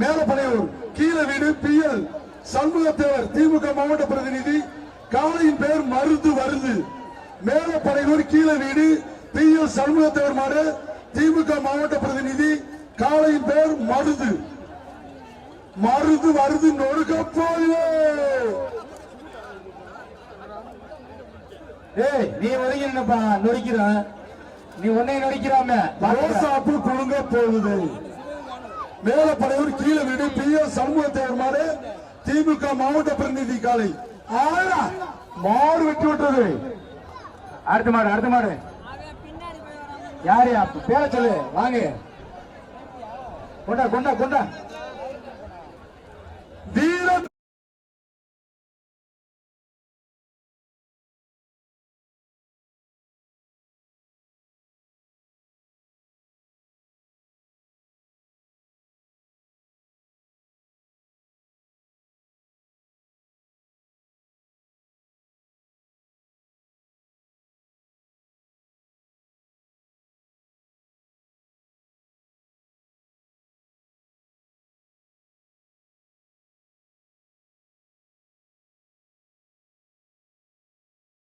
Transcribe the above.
மேலப்பனையூர் கீழ வீடு P L சண்முகத்தேவர் திமுக மாவட்ட பிரதிநிதி. காளையின் பெயர் மருது வருது. மேலப்பனையூர் கீழ வீடு பி எல் சண்முகத்தேவர் மாடு திமுக மாவட்ட பிரதிநிதி. காளையின் பெயர் மருது. மருது வருது நொறுக்க போகுது ஏய் நீ ஒதுங்கி நின்னப்பா நொடிக்கிறான் நீ உன்னை நொடிக்கிறாம ரோசாப்பு குழுங்க போகுது. மேலப்படையூர் கீழே வீடு பி எஸ் சண்முகத்தேவர் திமுக மாவட்ட பிரதிநிதி காலை. மாடு வெட்டி விட்டது. அடுத்த மாடு அடுத்த மாடு. யாரு? பேர சொல்லு வாங்க. கொண்டா கொண்டா கொண்டா.